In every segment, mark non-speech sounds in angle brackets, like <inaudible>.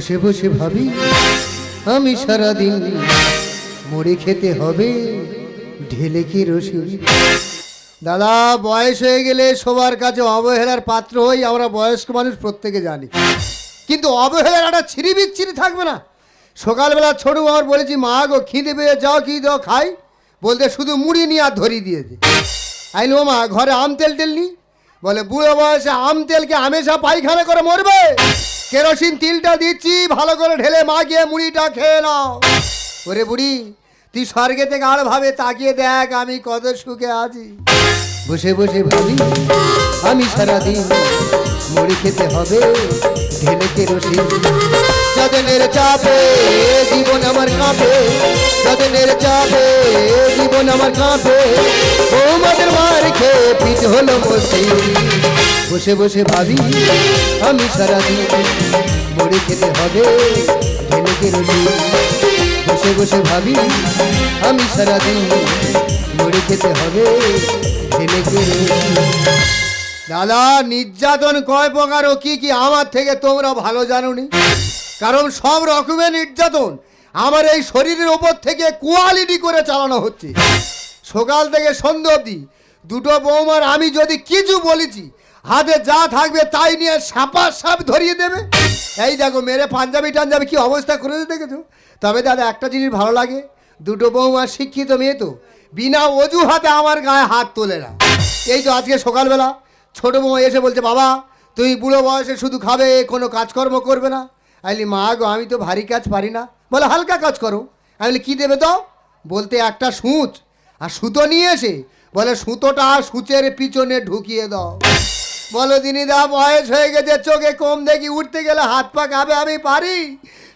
বসে বসে ভাবি, আমি সারাদিন মুড়ি খেতে হবে, ঢেলে কি রসি? দাদা, বয়স হয়ে গেলে সবার কাছে অবহেলার পাত্র হই, আমরা বয়স্ক মানুষ প্রত্যেকে জানি। কিন্তু অবহেলার একটা ছিঁড়ি বিচ্ছিরি থাকবে না। সকালবেলা ছোট আমার বলেছি, মা গো, খিদে পেয়ে যাও, কি দাও, খাই। বলতে শুধু মুড়ি নিয়ে আর ধরিয়ে দিয়েছে। আইলো মা, ঘরে আম তেল টেল নি বলে, বুড়ো বয়সে আম তেলকে হামেশা পায়খানা করে মরবে। কেরোসিন তিলটা দিচ্ছি, ভালো করে ঢেলে মা গিয়ে মুড়িটা খেয়ে নাও। ওরে বুড়ি, তুই স্বর্গে থেকে আর ভাবে তাকিয়ে দেখ আমি কত সুখে আছি। বসে বসে ভাবি, আমি সারাদিন মুড়ি খেতে হবে, ঢেলে কেরোসিন। চাপে জীবন আমার কাঁপে চাপে জীবন আমার কাঁপে বৌমাদের মার খেয়ে পিঠ হলো বসে বসে বসে ভাবি, আমি সারাদিন মুড়ি খেতে হবে, ঢেলে কেরোসিন বসে বসে ভাবি, আমি সারাদিন মুড়ি খেতে হবে, ঢেলে কেরোসিন দাদা, নির্যাতন কয় প্রকার ও কি কি? আমার থেকে তোমরা ভালো জানোনি। কারণ সব রকমের নির্যাতন। আমার এই শরীরের ওপর থেকে কোয়ালিটি করে চালানো হচ্ছে। সকাল থেকে সন্ধ্যা অবধি দুটো বৌমার আমি যদি কিছু বলেছি, হাতে যা থাকবে তাই নিয়ে সাপা সাপ ধরিয়ে দেবে। এই দেখো, মেরে পাঞ্জাবি টাঞ্জাবি কি অবস্থা করেছে দেখেছ? তবে দাদা, একটা জিনিস ভালো লাগে। দুটো বৌমা শিক্ষিত মেয়ে তো, বিনা অজুহাতে আমার গায়ে হাত তোলে না। এই তো আজকে সকালবেলা ছোট বৌমা এসে বলছে, বাবা তুমি বুড়ো বয়সে শুধু খাবে, কোনো কাজকর্ম করবে না। আইলি মা গো, আমি তো ভারী কাজ পারি না। বলে, হালকা কাজ করো। আমি বলি, কী দেবে দাও? বলতে একটা সূচ। আর সুতো নিয়ে এসে বলে, সুতোটা সূচের পিছনে ঢুকিয়ে দাও। বলো, দিনিদা, বয়স হয়ে গেছে, চোখে কম দেখি, উঠতে গেলে হাত পা কাঁপে, আমি পারি?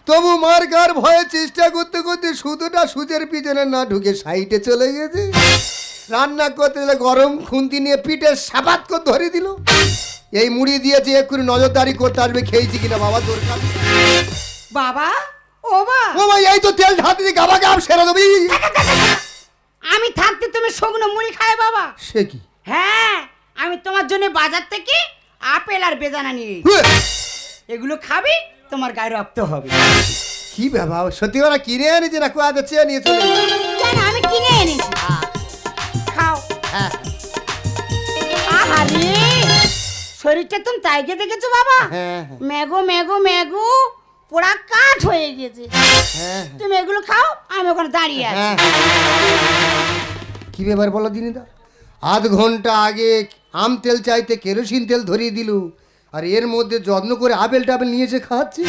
তবু মার কার ভয়ে চেষ্টা করতে করতে সুতোটা সূচের পিছনে না ঢুকে সাইডে চলে গেছে। রান্না করতে গেলে গরম খুন্তি নিয়ে পিঠে সাবাত করে ধরে দিল। এই মুড়ি দিয়েছে, এক্ষুনি নজরদারি করতে আসবে, খেয়েছি কিনা, বাবা দরকার বাবা ও মা ও এই তো তেল ঢালতে দিয়ে গাবা গাব সেরে দেবি আমি থাকতে তুমি শুকনো মুড়ি খায় বাবা। সে কি? হ্যাঁ আমি তোমার জন্য বাজার থেকে আপেল আর বেদানা নিয়ে এগুলো খাবি তোমার গায়ে রক্ত হবে। কি বাবা সত্যি ওরা কিনে এনেছে না? কুয়াতে চেয়ে নিয়ে চলে কেন? আমি কিনে এনেছি। খাও। হ্যাঁ। আহারে শরীরটা তুমি তাইকে দেখেছ বাবা? ম্যাগো ম্যাগো ম্যাগো। পোড়া কাঠ হয়ে গেছে। হ্যাঁ তুমি এগুলো খাও আমি ওখানে দাঁড়িয়ে আছি। হ্যাঁ। কি ব্যাপার বলো দিনিদা আধ ঘণ্টা আগে আম তেল চাইতে কেরোসিন তেল ধরিয়ে দিল আর এর মধ্যে যত্ন করে আপেল টাপেল নিয়ে এসে খাওয়াচ্ছে।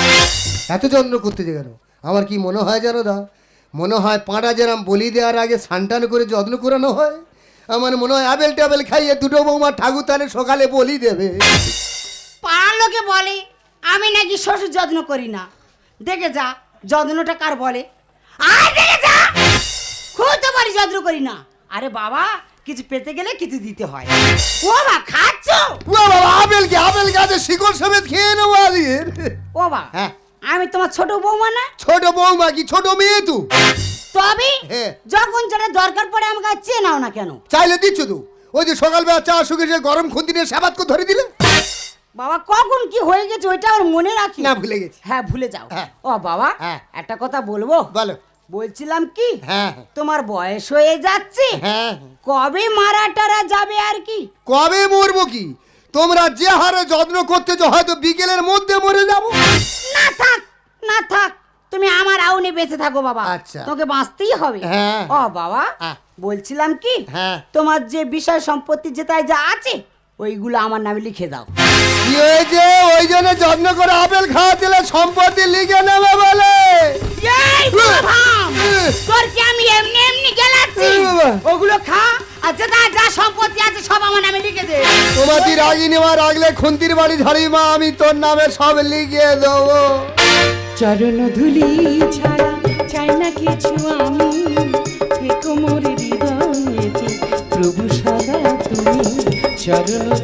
এত যত্ন করতে যে কেন? আমার কি মনে হয় জানো দা? মনে হয় পাঁটা যেরাম বলি দেওয়ার আগে সানটান করে যত্ন করানো হয়? আমার মনে হয় আপেল টাপেল খাইয়ে দুটো বৌমা ঠাকুর তাহলে সকালে বলি দেবে। পাড়ার লোকে বলে আমি নাকি শ্বশুর যত্ন করি না। দেখে যা যত্নটা কার বলে? আর দেখে যা! খুব তো পারি যত্ন করি না। আরে বাবা কিছু পেতে গেলে কিছু দিতে হয়। ও মা খাচ্ছ? ও বাবা আপেল কি আপেল গাছে শিকড় সমেত খেয়ে নেব আজকের ও বা হ্যাঁ। আমি তোমার ছোট বৌমা না? ছোট বৌমা কি ছোট মেয়ে তু? তবে হ্যাঁ। যখন যেটা দরকার পড়ে আমাকে চেয়ে নাও না কেন? চাইলে দিচ্ছ তো? ওই যে সকালবেলা চা শুকে সে গরম খুন্তি নিয়ে সাবাত করে ধরে দিলে? বাবা কখন কি হয়ে গেছে ওইটা আমার মনে রাখি না ভুলে গেছি। হ্যাঁ ভুলে যাও। হ্যাঁ। ও বাবা হ্যাঁ। একটা কথা বলব? বলো। বলছিলাম কি? হ্যাঁ তোমার বয়স হয়ে যাচ্ছে? হ্যাঁ কবে মারা টারা যাবে আর কি? কবে মরবো কি? তোমরা যে হারে যত্ন করতেছো হয়তো বিকেলের মধ্যে মরে যাব। না থাক না থাক। তুমি আমার আউনে বেঁচে থাকো বাবা। আচ্ছা। তোকে বাঁচতেই হবে। হ্যাঁ। ও বাবা হ্যাঁ। বলছিলাম কি? হ্যাঁ। তোমার যে বিষয় সম্পত্তি যেটাই যা আছে ওইগুলো আমার নামে লিখে দাও। কি হয়েছে ওই জন্য যত্ন করে আপেল খাওয়াচ্ছিলে সম্পত্তি লিখে নেবে বলে। এই তোর কি আমি এমনি এমনি গেলাচ্ছি? ওগুলো খা আর যেটা যা সম্পত্তি আছে সব আমার নামে লিখে দে। তোমাদের রাগি নেওয়া রাগলে খুন্তির বাড়ি ঝাড়ি মা আমি তোর নামে সব লিখে দেবো। চরণ ধুলি ছাড়া চাই না কিছু আমি ছোট্টবেলায়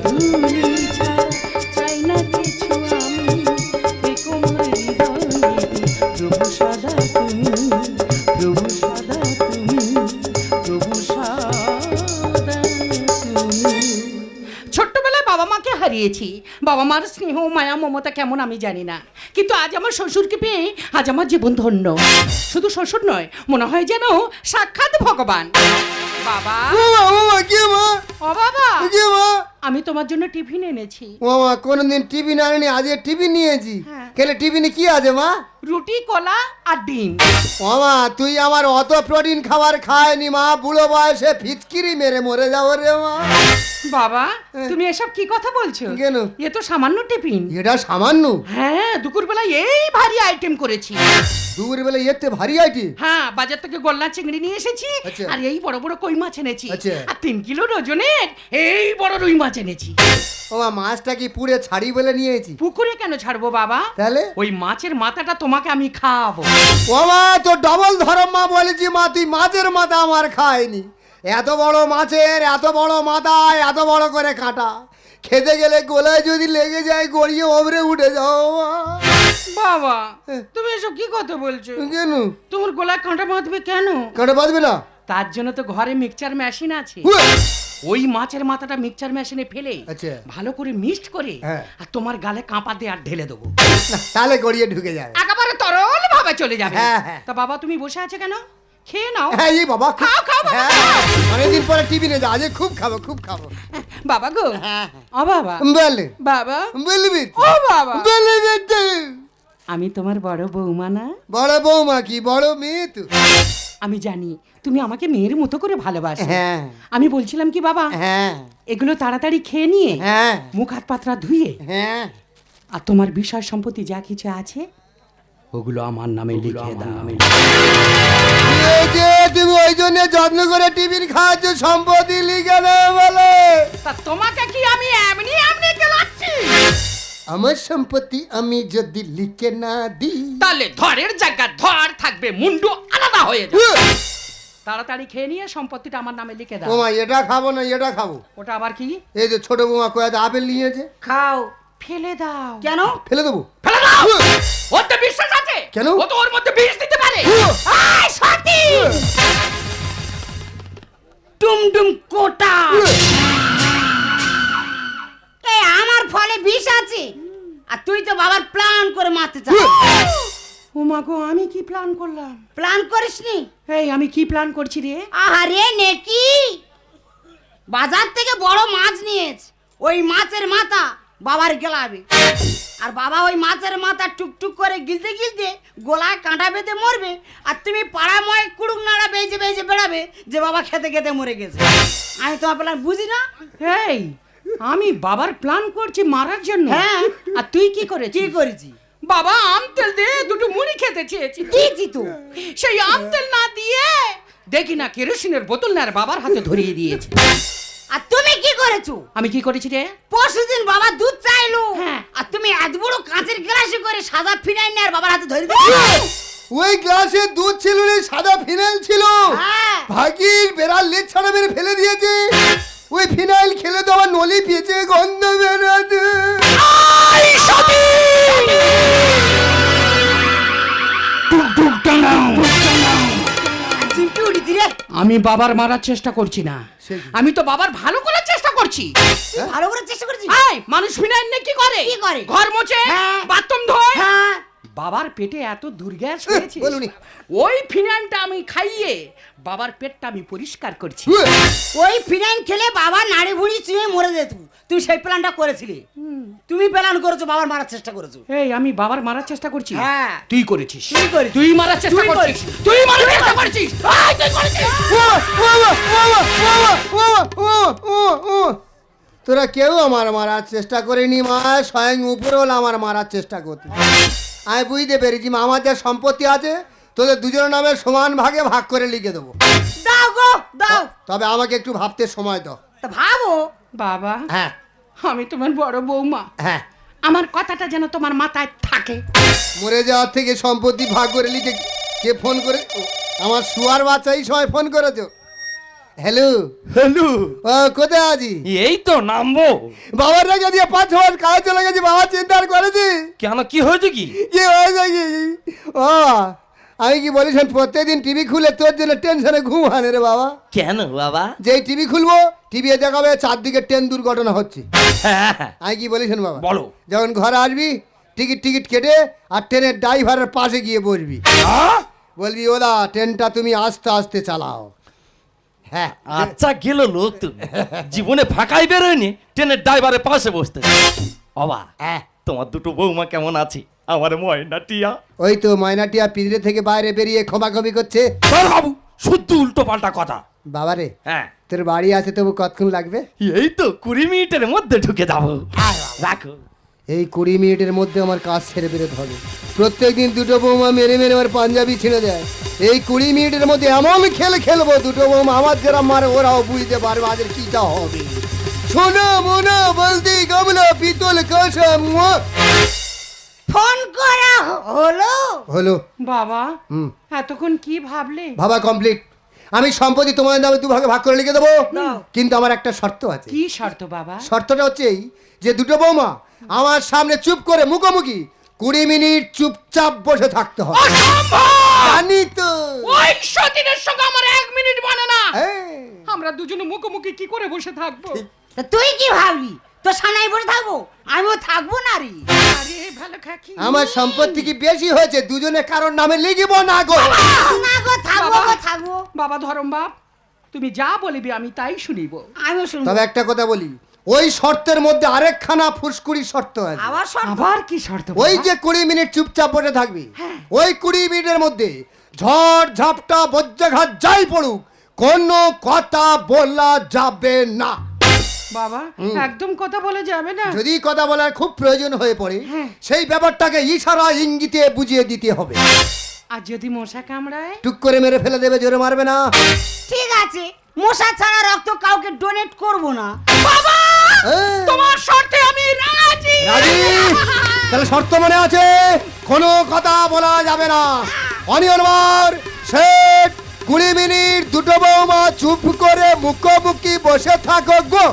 বাবা মাকে হারিয়েছি বাবা মার স্নেহ মায়া মমতা কেমন আমি জানি না কিন্তু আজ আমার শ্বশুরকে পেয়ে আজ আমার জীবন ধন্য শুধু শ্বশুর নয় মনে হয় যেন সাক্ষাৎ ভগবান বাবা কি আমি তোমার জন্য টিফিন এনেছি। ও মা কোনদিন টিভি না আনি আজকে টিভি নিয়েছি। হ্যাঁ। কেলে টিফিনে কি আছে মা? রুটি কলা আর ডিম। ও মা তুই আমার অত প্রোটিন খাবার খায়নি মা। বুড়ো বয়সে ফিচকিরি মেরে মরে যাব রে মা। বাবা তুমি এসব কি কথা বলছো? কেন? এ তো সামান্য টিফিন। এটা সামান্য? হ্যাঁ দুপুরবেলা এই ভারী আইটেম করেছি। দুপুর বেলা এতে ভারী আইটি হ্যাঁ বাজার থেকে গলনা চিংড়ি নিয়ে এসেছি আচ্ছা। আর এই বড় বড় কই মাছ এনেছি। আচ্ছা। আর তিন কিলো ওজনের এই বড় রুই মাছ এনেছি। ও মাছটা কি পুড়ে ছাড়ি বলে নিয়েছি? পুকুরে কেন ছাড়বো বাবা? তাহলে? ওই মাছের মাথাটা তোমাকে আমি খাওয়াবো। ও মা তো ডবল ধরম মা বলেছি মা তুই মাছের মাথা আমার খায়নি এত বড় মাছের এত বড় মাথা এত বড় করে কাঁটা। খেতে গেলে গোলায় যদি লেগে যায় গড়িয়ে ওভরে উঠে যাও বাবা তুমি এসব কি কথা বলছো? কেন? তোমার গলায় কাঁটা বাঁধবে কেন? কাঁটা বাঁধবে না। তার জন্য তো ঘরে মিক্সচার মেশিন আছে! ওই মাছের মাথাটা মিক্সচার মেশিনে ফেলে আচ্ছা। ভালো করে মিক্সড করে হ্যাঁ। আর তোমার গালে কাঁপা দিয়ে আর ঢেলে দেবো। না, তাহলে গড়িয়ে ঢুকে যাবে। একেবারে তরল ভাবে চলে যাবে। হ্যাঁ, হ্যাঁ। তা বাবা তুমি বসে আছে কেন? খেয়ে নাও। হ্যাঁ এই বাবা খুব- খাও, খাও, বাবা, হ্যাঁ, অনেকদিন পরে টিভি নে যা আজ খুব খাব খুব খাব। বাবা গো হ্যাঁ, ও বাবা। বলে বাবা। বলবি ও বাবা। বলবি তুই। আমি তোমার বড় বৌমা না? বড় বৌমা কি? বড় মেয়ে তো। আমি জানি। তুমি আমাকে মেয়ের মতো করে ভালোবাসো। হ্যাঁ। আমি বলছিলাম কি বাবা হ্যাঁ। এগুলো তাড়াতাড়ি খেয়ে নিয়ে হ্যাঁ। মুখ হাত পাতরা ধুয়ে হ্যাঁ। আর তোমার বিষয় সম্পত্তি যা কিছু আছে ওগুলো আমার নামে লিখে দাও। এই যে তুমি ওই জন্য যত্ন করে টিফিন খাওয়াচ্ছ সম্পত্তি লিখে দেবে বলে। তা তোমাকে কি আমি এমনি এমনি গেলাচ্ছি আমার সম্পত্তি আমি যদি লিখে না দিই। তাহলে ধরের জায়গা ধর থাকবে মুন্ডু আলাদা হয়ে যাবে! তাড়াতাড়ি খেয়ে নিয়ে সম্পত্তিটা আমার নামে লিখে দাও। ওমা এটা খাব না এটা খাব। ওটা আবার কি? এই যে ছোট বৌমা কয়াতে আপেল নিয়েছে। খাও ফেলে দাও। কেন? ফেলে দেবো। ফেলে দাও! ওর তো বিশ্বাস আছে! কেন? ও তো ওর মধ্যে বিষ দিতে পারে! আয়, সতী! টুমটুম কোটা! এই আমার ফলে বিষ আছে। আর তুই তো বাবার প্ল্যান করে মারতে চাস। ও মা গো আমি কি প্ল্যান করলাম? প্ল্যান করিসনি? এই আমি কি প্ল্যান করছি রে? আহারে নেকি? বাজার থেকে বড় মাছ নিয়েছে। ওই মাছের মাথা বাবার গেলাবে। আর বাবা ওই মাছের মাথা টুকটুক করে গিলতে গিলতে গোলায় কাঁটা বেঁধে মরবে আর তুমি পাড়াময় কুড়ুক নাড়া বেজে বেজে বেড়াবে যে বাবা খেতে খেতে মরে গেছে। আমি তোমার প্ল্যান বুঝি না? এই আমি বাবার প্ল্যান করছি মারার জন্য। হ্যাঁ। আর তুই কি করেছিস? কি করেছি? বাবা আম তেল দিয়ে দুটো মুড়ি খেতে চেয়েছি। দিয়েছি তো সেই আম তেল না দিয়ে দেখি না কেরোসিনের বোতল না বাবার হাতে ধরিয়ে দিয়েছে। আর তুমি কি করেছ? আমি কি করেছি রে? পরশুদিন বাবা দুধ চাইলো। হ্যাঁ। আর তুমি এত বড় কাঁচের গ্লাসে করে সাদা ফিনাইল নিয়ে আর বাবার হাতে ধরে দিয়েছ ওই গ্লাসে দুধ ছিল না সাদা ফিনাইল ছিল। হ্যাঁ। ভাগির বেড়াল লেজ ছাড়া মেরে ফেলে দিয়েছে। ওই ফিনাইল খেলে তো আমার নলি পেয়েছে গন্ধ বেরোতে। রে। আমি বাবার মারার চেষ্টা করছি না। সে কি? আমি তো বাবার ভালো করার চেষ্টা করছি। ভালো করে চেষ্টা করছি আয় মানুষ ফিনাইল নিয়ে কি করে? কি করে? ঘর মোছে হ্যাঁ। বাথরুম ধোয় হ্যাঁ। বাবার পেটে এত দুর্গ্যাস হয়েছে বলুনি। ওই ফিনাইলটা আমি খাইয়ে বাবার পেটটা আমি পরিষ্কার করছি ওই ফিনাইল খেলে বাবা নাড়ি ভুড়ি চুয়ে মরে যেত তুই সেই প্ল্যানটা করেছিলি তুমি প্ল্যান করেছ বাবার মারার চেষ্টা করেছ এই আমি বাবার মারার চেষ্টা করছি হ্যাঁ। তুই করেছিস তুই করেছিস। তুই মারার চেষ্টা করছিস। তুই মারার চেষ্টা করছিস আয়, তুই করেছিস তোরা কেউ আমার মারার চেষ্টা করেনি মা স্বয়ং উপরওয়ালা আমার মারার চেষ্টা করতে আমি বুঝতে পেরেছি মা আমার যা সম্পত্তি আছে তোদের দুজনের নামে সমান ভাগে ভাগ করে লিখে দেবো। দাও গো দাও। তবে আমাকে একটু ভাবতে সময় দাও। তা ভাবো। বাবা হ্যাঁ। আমি তোমার বড় বৌমা হ্যাঁ। আমার কথাটা যেন তোমার মাথায় থাকে। মরে যাওয়ার থেকে সম্পত্তি ভাগ করে লিখে কে ফোন করে আমার শুয়ার বাচ্চা এই সময় ফোন করেছ। হ্যালো। হ্যালো। কোথায় আছি? এই তো নামবো। বাবার রেখে দিয়ে পাঁচ ছ কাজ চলে গেছি বাবা চিন্তা আর করেছি কেন কি হয়েছে কি? কি হয়েছে কি? ও আমি কি বলিস প্রত্যেকদিন টিভি খুলে তোর জন্য টেনশনে ঘুম হানে রে বাবা। কেন বাবা? যেই টিভি খুলবো টিভি দেখাবে চারদিকে ট্রেন দুর্ঘটনা হচ্ছে। হ্যাঁ। হ্যাঁ আমি কি বলিস বাবা বলো। যখন ঘরে আসবি টিকিট টিকিট কেটে আর ট্রেনের ড্রাইভারের পাশে গিয়ে বসবি? বলবি ওদা ট্রেনটা তুমি আস্তে আস্তে চালাও। হ্যাঁ আচ্ছা গেল লোক তুমি। জীবনে ফাঁকাই বেরোয়নি ট্রেনের ড্রাইভারের পাশে বসতে। বাবা হ্যাঁ। তোমার দুটো বৌমা কেমন আছে? আমার ময়না টিয়া। ওই তো ময়নাটিয়া পিঁজরে থেকে বাইরে বেরিয়ে ক্ষমাক্ষমি করছে। বাবু শুদ্ধ উল্টো পাল্টা কথা বাবারে হ্যাঁ। তোর বাড়ি আছে তবু কতক্ষণ লাগবে? এই তো কুড়ি মিনিটের মধ্যে ঢুকে যাব। রাখো। এই কুড়ি মিনিটের মধ্যে আমার কাজ ছেড়ে বেরোতে হবে। প্রত্যেকদিন দুটো বৌমা মেরে মেরে আমার পাঞ্জাবি ছিঁড়ে দেয়। এই কুড়ি মিনিটের মধ্যে এমন খেল খেলব দুটো বৌমা আমার যারা মারে ওরাও বুঝতে পারবে আজের কিটা হবে। শোনো মোনা বলদি গামলা পিতল কাঁসা ফোন করা হলো? হলো। বাবা এতক্ষণ কি ভাবলে? ভাবা কমপ্লিট আমি সম্পত্তি তোমার নামে দু ভাগে ভাগ করে লিখে দেবো। কিন্তু আমার একটা শর্ত আছে। কি শর্ত বাবা? শর্তটা হচ্ছে এই যে দুটো বৌমা আমার সামনে চুপ করে মুখোমুখি কুড়ি মিনিট চুপচাপ বসে থাকতে হবে জানি তো। ওই সতীনের সঙ্গে আমার এক মিনিট মানে না। আমরা দুজনে মুখোমুখি কি করে বসে থাকব? তা তুই কি ভাবলি? তোর সামনে বসে থাকব? আমিও থাকব না রে। আরে ভালো খাকি আমার সম্পত্তি কি বেশি হয়েছে? দুজনে কারোর নামে লিখিব না গো? না গো থাকব বাবা। গো থাকব। বাবা ধরম বাপ তুমি যা বলিবি আমি তাই শুনিব। আমিও শুনব। তবে একটা কথা বলি। ওই শর্তের মধ্যে আরেকখানা ফুসকুড়ি শর্ত আছে। আবার সব আবার কি শর্ত ওই যে কুড়ি মিনিট চুপচাপ বসে থাকবি ওই কুড়ি মিনিটের মধ্যে ঝড় ঝাপটা বজ্রাঘাত যাই পড়ুক কোনো কথা বলা যাবে না। বাবা একদম কথা বলে যাবে না। যদি কথা বলার খুব প্রয়োজন হয়ে পড়ে সেই ব্যাপারটাকে ইশারা ইঙ্গিতে বুঝিয়ে দিতে হবে। আর যদি মশা কামড়ায়? টুক করে মেরে ফেলে দেবে জোরে মারবে না। ঠিক আছে। মশা ছাড়া রক্ত কাউকে ডোনেট করব না। বাবা! হ্যাঁ। তোমার শর্তে আমি রাজি। রাজি? তাহলে শর্ত মনে আছে? কোনো কথা বলা যাবে না। অনিয়নবার সেট কুড়ি মিনিট দুটো বৌমা চুপ করে মুখোমুখি বসে থাকো গো।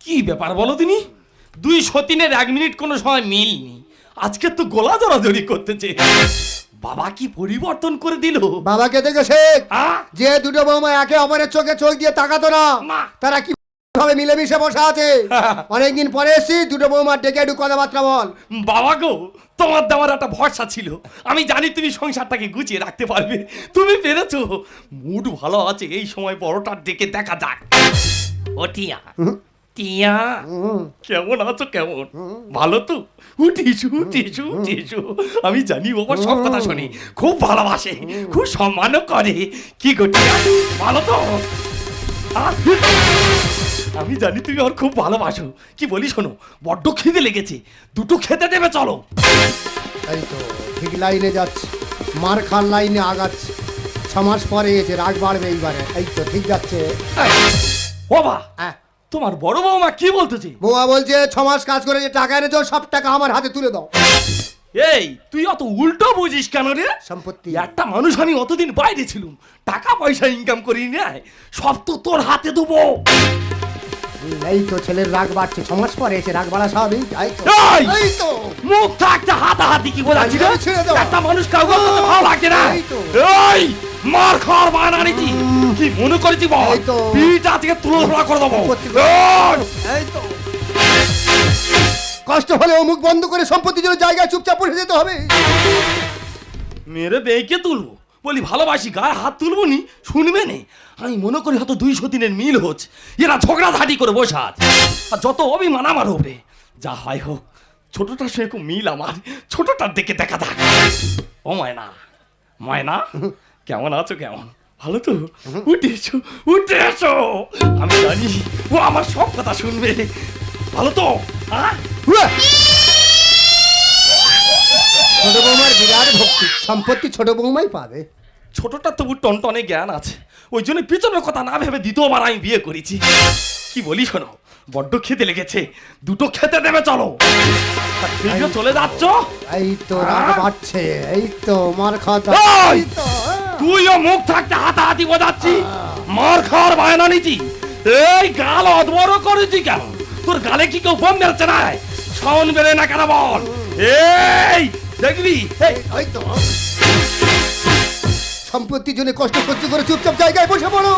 কি ব্যাপার বলো তিনি? দুই সতীনের এক মিনিট কোনো সময় মিলনি আজকে তো গোলা জড়াজড়ি করতেছে। বাবা কি পরিবর্তন করে দিল? বাবাকে দেখে শেখ? যে দুটো বৌমা একে অপরের চোখে চোখ দিয়ে তাকাতো না তারা কি ভাবে মিলেমিশে বসে আছে? <laughs> অনেকদিন পরে এসছি দুটো বৌমা ডেকে একটু কথাবার্তা বল। বাবা গো তোমার দেওয়ার একটা ভরসা ছিল। আমি জানি তুমি সংসারটাকে গুছিয়ে রাখতে পারবে। তুমি পেরেছ। মুড ভালো আছে এই সময় বড়টা ডেকে দেখা যাক। ও টিয়া। কেমন আছো? কেমন? ভালো তো? উঠিস উঠিস উঠিস আমি জানি বাবা সব কথা শুনি খুব ভালোবাসে খুব সম্মানও করে। কি গো টিয়া? ভালো তো? আমি জানি তুমি ওর খুব ভালোবাসো। কি বলি শোনো বড্ড খিদে লেগেছে। দুটো খেতে দেবে চলো। এই তো ঠিক লাইনে যাচ্ছে। মার খান লাইনে আগাচ্ছে। ছ মাস পরে গেছে রাগ বাড়বে এইবারে। এই তো ঠিক যাচ্ছে। বাবা হ্যাঁ। তোমার বড় বৌমা কি বলতেছে? বৌমা বলছে ছ মাস কাজ করে যে টাকা এনেছো সব টাকা আমার হাতে তুলে দাও। এই তুই অত উল্টো বুঝিস কেন রে? সম্পত্তি। একটা মানুষ আমি অতদিন বাইরে ছিলুম টাকা পয়সা ইনকাম করি নেয় সব তো তোর হাতে দেবো। এই তো ছেলের রাগ বাড়ছে ছ মাস পরে এসে রাগ বাড়া স্বাভাবিক এই তো। এই! তো। মুখ থাকতে হাতাহাতি কি বোঝাচ্ছি রে। একটা মানুষ কাউকে ভালো লাগে না। এই তো। এই মার খাওয়ার বান আনিছি কি মনে করেছি বল? এই তো। পিঠ আজকে তুলো ধরা করে দেবো। সম্পত্তি এই! এই তো। কষ্ট হলেও মুখ বন্ধ করে সম্পত্তির জন্য জায়গায় চুপচাপ বসে যেতে হবে। মেরে বেঁকে তুলবো। বলি ভালোবাসি গায়ে হাত তুলবো নি শুনবে নে? আমি মনে করি হয়তো দুইশো সতীনের মিল হচ্ছে। এরা ঝগড়া ঝাঁটি করে বসে আছে। আর যত অভিমান আমার হবে যা হয় হোক ছোটটার সঙ্গে খুব মিল আমার ছোটটার দিকে দেখা যাক। ও ময়না ময়না কেমন আছো কেমন? ভালো তো? উঠে এসো উঠে এসো আমি জানি ও আমার সব কথা শুনবে। ভালো তো? ছোট বৌমার বিরাট ভক্তি। সম্পত্তি ছোট বৌমাই পাবে। ছোটটা তবু টনটনে জ্ঞান আছে। ওই জন্য পিছনের কথা না ভেবে দ্বিতীয়বার আমি বিয়ে করেছি। কি বলি শোনো বড্ড খেতে লেগেছে। দুটো খেতে দেবে চলো। চলে যাচ্ছ? এই তো বাড়ছে এই তো মার খাওয়া তুইও মুখ থাকতে হাতাহাতি বোঝাচ্ছি। মার খাওয়ার বায়না নিচ্ছি এই গাল অদবড় করেছি কেন? তোর গালে কি কেউ বোম মেলছে না? সাউন্ড বেড়ে না কেন বল? এই দেখবি এই, তো। সম্পত্তির জন্য কষ্ট করতে করে চুপচাপ জায়গায় বসে পড়ো।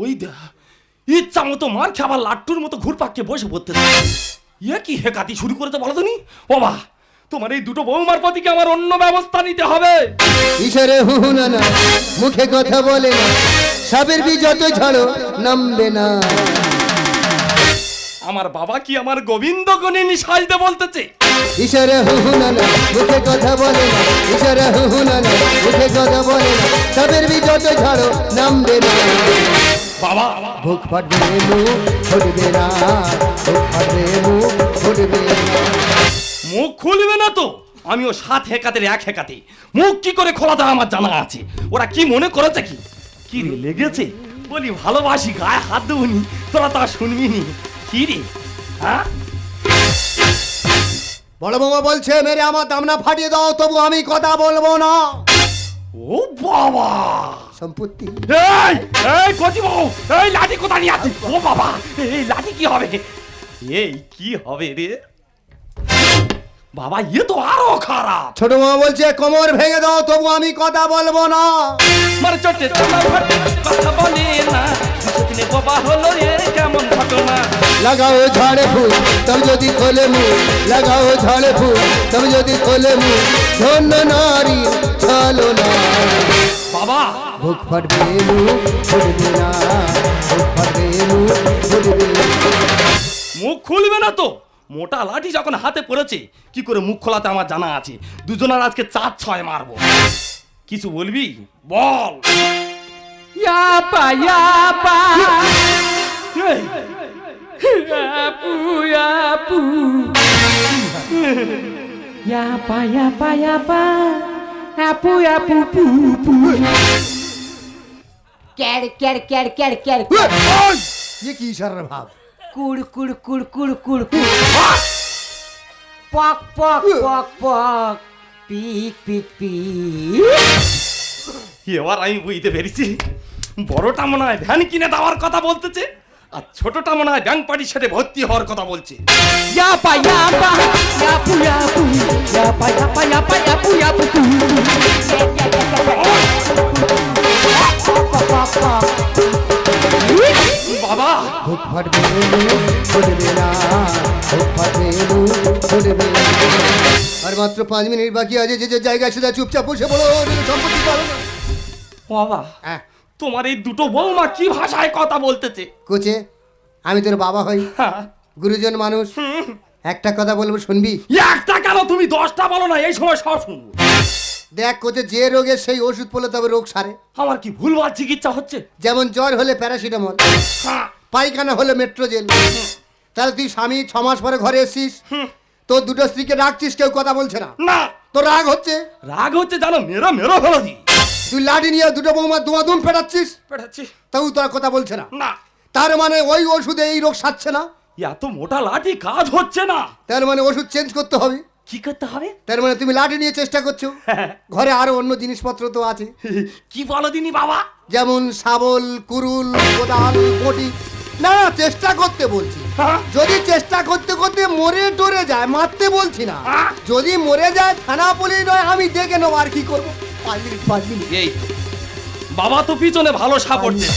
ওই দা ইচ্ছা মতো মার খেয়ে আবার লাট্টুর মতো ঘুরপাককে বসে পড়তে ইয়ে কি হেকাতি শুরু করেছে বলো তুমি? বাবা তোমার এই দুটো বৌমার প্রতি কি আমার অন্য ব্যবস্থা নিতে হবে? ঈশ্বরে হুহুনা না না মুখে কথা বলে না সাপের বি যত ঝাড়ো নামবে না। আমার বাবা কি আমার গোবিন্দ গণিনী সাজতে বলতেছে? ঈশ্বরে হুহুনা না মুখে কথা বলে না ঈশ্বরে হুহুনা না মুখে কথা বলে না সাপের বি যত ঝাড়ো নামবে না। বাবা বুক ফাটবে মুখ ফুটবে না বুক ফাটবে মুখ ফুটবে না। মুখ খুলবে না তো? আমিও সাত হেকাতের এক হেকাতে। মুখ কি করে খোলা খোলাতে আমার জানা আছে। ওরা কি মনে করেছে কি? কি রে লেগেছে? বলি ভালোবাসি গায়ে হাত দেবনি তোরা তা শুনবি নি। কি রে? হ্যাঁ? বড় বৌমা বলছে মেরে আমার দামনা ফাটিয়ে দাও তবু আমি কথা বলব না। ও বাবা! সম্পত্তি। এই এই কচি বউ এই লাঠি কোথায় নিয়ে আসছিস? ও বাবা এই লাঠি কি হবে? এই কি হবে রে? বাবা ইয়ে তো আরও খারাপ। ছোট মামা বলছে কোমর ভেঙে দাও তবু আমি কথা বলব না। মানে চটে তোলা ফাটে কথা বলে না। সেদিনে বাবা হলো এ কেমন ঘটনা। লাগাও ঝাড়ে ফুল তবে যদি খোলে মুখ। লাগাও ঝাড়ে ফুল তবে যদি খোলে মুখ। ধন্য নারী চলো না বাবা। বুক ফাটবে মুখ ফুটবে না। বুক ফাটবে মুখ ফুটবে মুখ খুলবে না তো? মোটা লাঠি যখন হাতে পড়েছে কি করে মুখ খোলাতে আমার জানা আছে? দুজনের আজকে চার ছয় মারবো। কিছু বলবি? বল। ইয়াপা ইয়াপা। আপু আপু ইয়াপা। ইয়াপা ইয়াপা আপু আপু পু পু। ক্যার ক্যার ক্যার ক্যার ক্যার। কি ইশারার ভাব? কুড় কুড় কুড় কুড় কুড় কুড় পক পক পক পক পিক পিক পিক এবার আমি বুঝতে পেরেছি বড়টা মনে হয় ভ্যান কিনে দেওয়ার কথা বলতেছে আর ছোটটা মনে হয় ব্যাংক পার্টির সাথে ভর্তি হওয়ার কথা বলছে ইয়াপা ইয়াপা ইয়াপু ইয়াপু ইয়াপা ইয়াপা ইয়াপা ইয়াপু ইয়াপু পু বাবা। বুক ফাটবে ফুটবে না। বুক ফাটবে ফুটবে আর মাত্র পাঁচ মিনিট বাকি আছে যে যে জায়গায় সেটা চুপচাপ বসে বলো সম্পত্তি না। বাবা হ্যাঁ। তোমার এই দুটো বৌমা কি ভাষায় কথা বলতেছে? কোচে আমি তোর বাবা হই। হ্যাঁ। গুরুজন মানুষ। একটা কথা বলব শুনবি? একটা কেন তুমি দশটা বলো না এই সময় সব শুনব। দেখ কোচে যে রোগের সেই ওষুধ পড়লে তবে রোগ সারে। আমার কি ভুলভাল চিকিৎসা হচ্ছে? যেমন জ্বর হলে প্যারাসিটামল হ্যাঁ। পায়খানা হলে মেট্রোজেল। তাহলে তুই স্বামী ছ মাস পরে ঘরে এসছিস। তোর দুটো স্ত্রীকে রাখছিস কেউ কথা বলছে না। না। তোর রাগ হচ্ছে? রাগ হচ্ছে জানো মেরো মেরো ফেলো দি তুই লাঠি নিয়ে দুটো বৌমা দুমাদুম পেটাচ্ছিস? পেটাচ্ছি। তাও তোরা কথা বলছে না। না। তার মানে ওই ওষুধে এই রোগ সারছে না? এত মোটা লাঠি কাজ হচ্ছে না। তার মানে ওষুধ চেঞ্জ করতে হবে। কি করতে হবে? তার মানে তুমি লাঠি নিয়ে চেষ্টা করছ? <laughs> ঘরে আরও অন্য জিনিসপত্র তো আছে। <laughs> কি বলো দিনি বাবা? যেমন শাবল কুরুল কোদাল বটি। না চেষ্টা করতে বলছি। হ্যাঁ? যদি চেষ্টা করতে করতে মরে টরে যায় মারতে বলছি না? যদি মরে যায় থানা পুলিশ নয় আমি দেখে নেব আর কি করব? পাঁচ মিনিট পাঁচ মিনিট এই বাবা তো পিছনে ভালো সাপোর্ট দেয়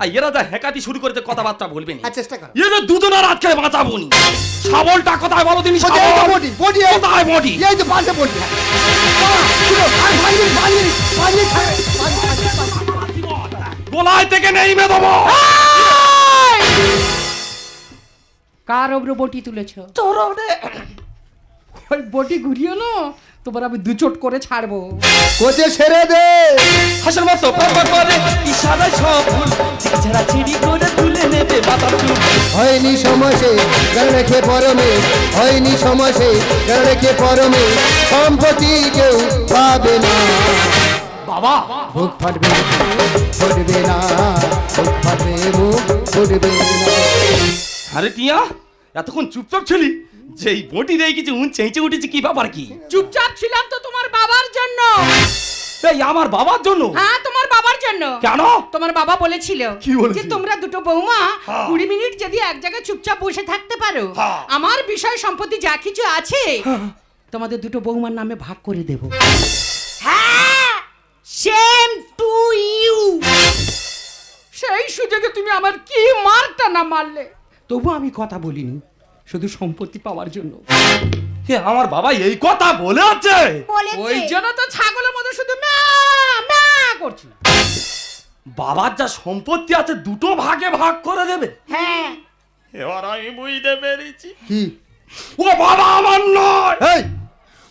আর এরা যা হেকাতি শুরু করেছে কথাবার্তা বলবেন আর চেষ্টা কর। এদের দুজনের আজকে বাঁচাবো নি। শাবলটা কোথায় বলো দিনি কোথায় শাবল? বটি? বটি এই- কোথায় বটি এই যে পাশে আর থাকে, মিনিট। গোলায় থেকে নেইমে দেবো। কার ওপরে বটি তুলেছ? তোর ওই বটি ঘুরিও না। তোমার আমি দু চোট করে ছাড়বো। কোচে ছেড়ে দে। হাসির মতো পরপর করে সব ভুল। ছেড়া ছিড়ি করে তুলে নেবে চুল। হয়নি সমাসে গান রেখে পরমে। হয়নি সমাসে গান রেখে পরমে। সম্পত্তি কেউ পাবে না। বাবা! বুক ফাটবে ফুটবে না। বুক ফাটবে মুখ ফুটবে না। আরে টিয়া এতক্ষণ চুপচাপ ছিলি? যেই বটি রেখে কিছু উন চেঁচে উঠেছে কি ব্যাপার কি? চুপচাপ ছিলাম তো তোমার বাবার জন্য। এই আমার বাবার জন্য? হ্যাঁ তোমার বাবার জন্য। কেন? তোমার বাবা বলেছিল? যে তোমরা দুটো বৌমা। কুড়ি মিনিট যদি এক জায়গায় চুপচাপ বসে থাকতে পারো। আমার বিষয় সম্পত্তি যা কিছু আছে তোমাদের দুটো বৌমার নামে ভাগ করে দেব। হ্যাঁ সেম টু ইউ সেই সুযোগে তুমি আমার কি মারটা না মারলে? তবু আমি কথা বলিনি। শুধু সম্পত্তি পাওয়ার জন্য। হে আমার বাবা এই কথা বলেছে। ওই জন্য তো ছাগলের মতো শুধু ম্যা করছি বাবার যা সম্পত্তি আছে দুটো ভাগে ভাগ করে দেবে। হ্যাঁ। এবার আমি বুঝতে পেরেছি। কি? ও বাবা আমার নয়। এই!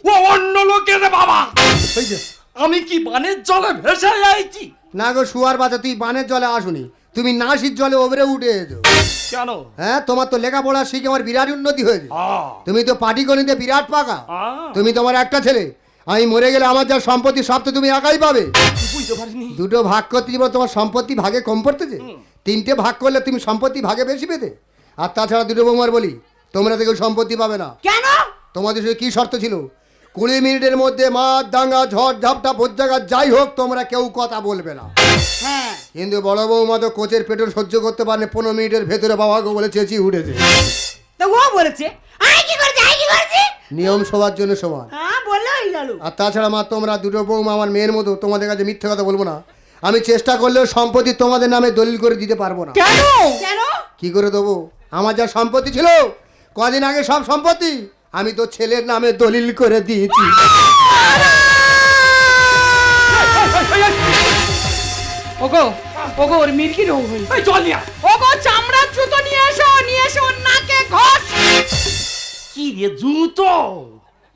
ও অন্য লোকের বাবা। যে আমি কি বানের জলে ভেসে যাইছি? না গো শুয়ার বাচ্চা তুই বানের জলে আসুনি। তুমি নাসির জলে ওবরে উঠে এসো। কেন? হ্যাঁ তোমার তো লেখাপড়া শিখে আমার বিরাট উন্নতি হয়েছে। তুমি তো পাটিগণিতে বিরাট পাকা। তুমি তোমার একটা ছেলে। আমি মরে গেলে আমার যা সম্পত্তি সব তো তুমি একাই পাবে। দুটো ভাগ করতে দিব তোমার সম্পত্তি ভাগে কম পড়তেছে? তিনটে ভাগ করলে তুমি সম্পত্তি ভাগে বেশি পেতে? আর তাছাড়া দুটো বৌমার বলি তোমরা থেকে সম্পত্তি পাবে না। কেন? তোমাদের সঙ্গে কি শর্ত ছিল? কুড়ি মিনিটের মধ্যে মাছ দাঙ্গা ঝড় ঝাপটা ভোজ্জাগা যাই হোক তোমরা কেউ কথা বলবে না। হ্যাঁ। কিন্তু বড় বৌমা তো কোচের পেট্রোল সহ্য করতে পারে পনেরো মিনিটের ভেতরে বাবাকে বলে চেঁচিয়ে উঠেছে। তো ও বলেছে আই কি করেছে আই কি করেছে নিয়ম সবার জন্য সমান। হ্যাঁ বললে হয়ে গেল আর তাছাড়া মা তোমরা দুটো বৌমা আমার মেয়ের মতো তোমাদের কাছে মিথ্যে কথা বলব না। আমি চেষ্টা করলেও সম্পত্তি তোমাদের নামে দলিল করে দিতে পারব না। কেন? কেন? কি করে দেবো? আমার যা সম্পত্তি ছিল কদিন আগে সব সম্পত্তি আমি তো ছেলের নামে দলিল করে দিয়েছি। ওগো ওগো ওর মির্কি রোগ হয়েছে। এই জল নিয়ে। ওগো চামড়ার জুতো নিয়ে এসো নিয়ে এসো ওর নাকে ঘষ। কি রে জুতো?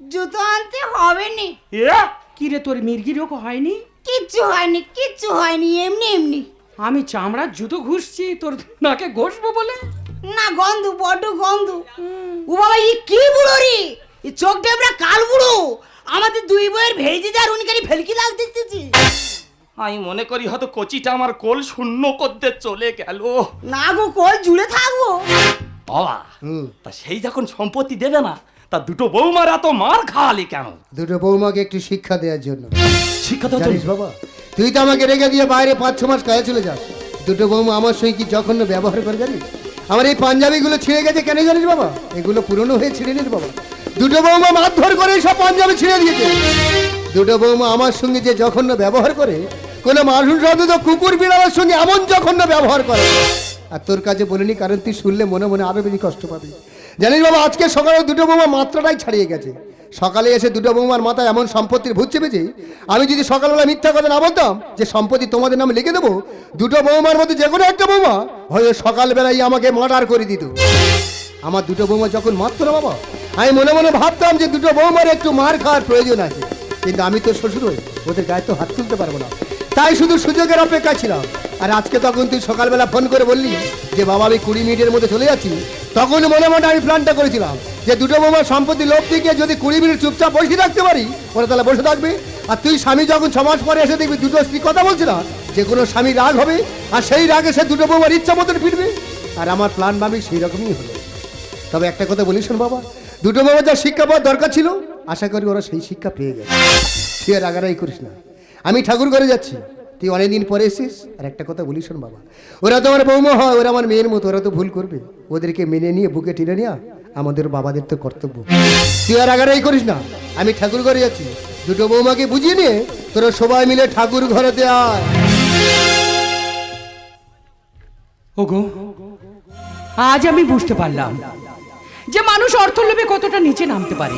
জুতো আনতে হবে নি। এ? কি রে তোর মির্গি রোগ হয়নি? কিচ্ছু হয়নি কিচ্ছু হয়নি এমনি এমনি। আমি চামড়ার জুতো ঘুষছি তোর নাকে ঘষবো বলে? না গন্ধ বড্ড গন্ধ। ও বাবা ই কি বুড়ো রে? ই চোখ ডেবরা কাল বুড়ো আমাদের দুই বইয়ের ভেজে যা রুনিকারি ফেলকি লাগ দিতেছি। আমি মনে করি হয়তো কচিটা আমার কোল শূন্য করতে চলে গেল। না গো কল জুড়ে থাকব। বাবা হুম। তা সেই যখন সম্পত্তি দেবে না তা দুটো বৌমার এত মার খাওয়ালি কেন? দুটো বৌমাকে একটু শিক্ষা দেওয়ার জন্য। শিক্ষা তো জানিস বাবা তুই তো আমাকে রেখে দিয়ে বাইরে পাঁচ ছ মাস কাজে চলে যাস। দুটো বৌমা আমার সঙ্গে কি জঘন্য ব্যবহার করে জানিস? আমার এই পাঞ্জাবিগুলো ছিঁড়ে গেছে কেন জানিস বাবা? এগুলো পুরনো হয়ে ছিঁড়ে নিস বাবা। দুটো বৌমা মারধর করে সব পাঞ্জাবি ছিঁড়ে দিয়েছে। দুটো বৌমা আমার সঙ্গে যে জঘন্য ব্যবহার করে কোনো মানুষ অন্তত কুকুর বিড়ালের সঙ্গে এমন জঘন্য ব্যবহার করে। আর তোর কাছে বলিনি, কারণ তুই শুনলে মনে মনে আরও বেশি কষ্ট পাবি। জানিস বাবা, আজকে সকালে দুটো বৌমা মাত্রাটাই ছাড়িয়ে গেছে। সকালে এসে দুটো বৌমার মাথায় এমন সম্পত্তির ভূত চেপেছে, আমি যদি সকালবেলা মিথ্যা কথা না বলতাম যে সম্পত্তি তোমাদের নামে লিখে দেবো, দুটো বৌমার মধ্যে যে কোনো একটা বৌমা হয়তো সকালবেলাই আমাকে মার্ডার করে দিত। আমার দুটো বৌমা যখন মারতো না বাবা, আমি মনে মনে ভাবতাম যে দুটো বৌমার একটু মার খাওয়ার প্রয়োজন আছে। কিন্তু আমি তো শ্বশুর ওদের গায়ে তো হাত তুলতে পারব না। তাই শুধু সুযোগের অপেক্ষা ছিলাম। আর আজকে তখন তুই সকালবেলা ফোন করে বললি যে, বাবা, আমি কুড়ি মিনিটের মধ্যে চলে যাচ্ছি। তখন মনে মনে আমি প্ল্যানটা করেছিলাম যে, দুটো বৌমার সম্পত্তি লোভ থেকে যদি কুড়ি মিনিট চুপচাপ বসে থাকতে পারি, ওরা তাহলে বসে থাকবে। আর তুই স্বামী যখন মাস পরে এসে দেখবি দুটো স্ত্রী কথা বলছি না, যে কোনো স্বামী রাগ হবে, আর সেই রাগে সে দুটো বৌমার ইচ্ছা মতন ফিরবে। আর আমার প্ল্যান ভাবি সেই রকমই হলো। তবে একটা কথা বলিস বাবা, দুটো বাবা যা শিক্ষা পাওয়ার দরকার ছিল, আশা করি ওরা সেই শিক্ষা পেয়ে গেছে। তুই আর রাগারাই করিস না। আমি ঠাকুর ঘরে যাচ্ছি। তুই অনেকদিন পরে এসিস আর একটা কথা বলিস শোন বাবা, ওরা তো আমার বৌমা হয়, ওরা আমার মেয়ের মতো, ওরা তো ভুল করবে। ওদেরকে মেনে নিয়ে, বুকে টেনে নেওয়া আমাদের বাবাদের তো কর্তব্য। তুই আর রাগারাই করিস না, আমি ঠাকুর ঘরে যাচ্ছি। দুটো বৌমাকে বুঝিয়ে নিয়ে তোরা সবাই মিলে ঠাকুর ঘরেতে আয়। ওগো, আজ আমি বুঝতে পারলাম যে মানুষ অর্থলোভে কতটা নিচে নামতে পারে।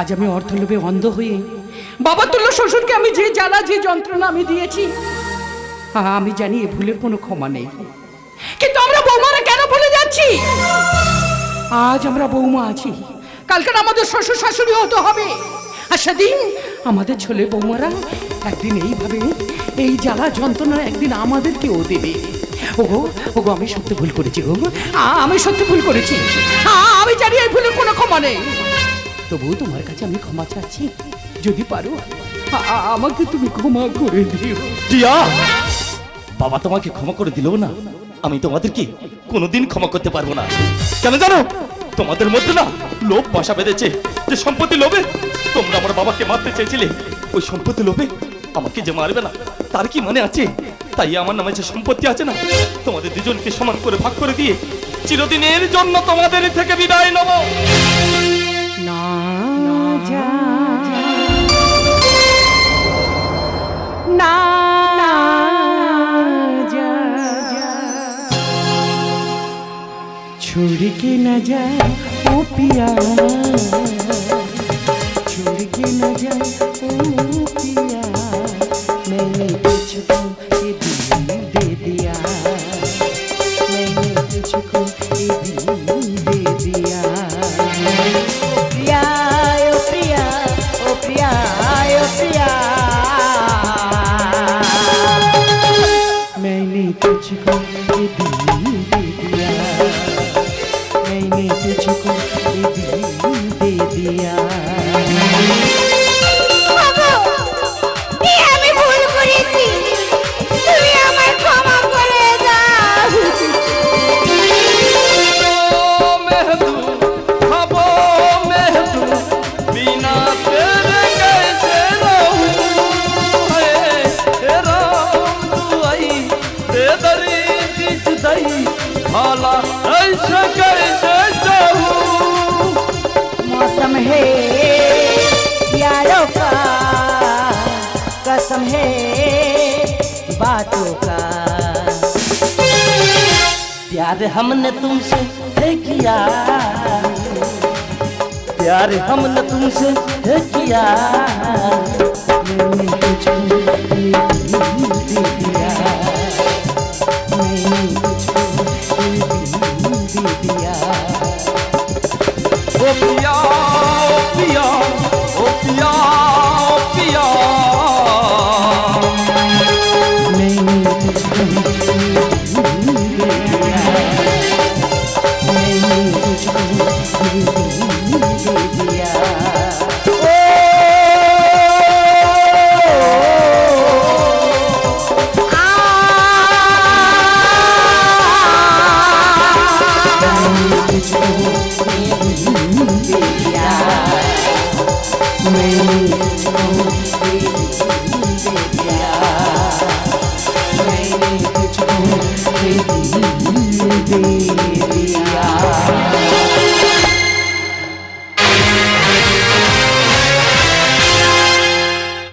আজ আমি অর্থলোভে অন্ধ হয়ে বাবা তুল্য শ্বশুরকে আমি যে জ্বালা, যে যন্ত্রণা আমি দিয়েছি আমি জানি এ ভুলের কোনো ক্ষমা নেই। কিন্তু আমরা বৌমারা কেন ভুলে যাচ্ছি? আজ আমরা বৌমা আছি। কালকে আমাদের শ্বশুর শাশুড়ি হতে হবে। আর সেদিন আমাদের ছেলে বৌমারা একদিন এইভাবে এই জ্বালা, যন্ত্রণা একদিন আমাদেরকেও দেবে। ওগো ওগো, আমি সত্যি ভুল করেছি গো আ- আমি সত্যি ভুল করেছি। আমি জানি এই ভুলের কোনো ক্ষমা নেই। তবুও তোমার কাছে আমি ক্ষমা চাচ্ছি। যদি পারো আমাকে তুমি ক্ষমা করে দিও। টিয়া! বাবা তোমাকে ক্ষমা করে দিলেও না। আমি তোমাদেরকে কোনোদিন ক্ষমা করতে পারব না। কেন জানো? তোমাদের মধ্যে না লোভ বাসা বেঁধেছে। যে সম্পত্তি লোভে তোমরা আমার বাবাকে মারতে চেয়েছিলে, ওই সম্পত্তি লোভে আমাকে যে মারবে না, তার কি মনে আছে? তাই আমার নামে যে সম্পত্তি আছে না, তোমাদের দুজনকে সমান করে ভাগ করে দিয়ে চিরদিনের জন্য তোমাদের থেকে বিদায় নেব। কেনা যায় ও পিয়া हमने तुमसे है किया। प्यार हमने तुमसे है किया।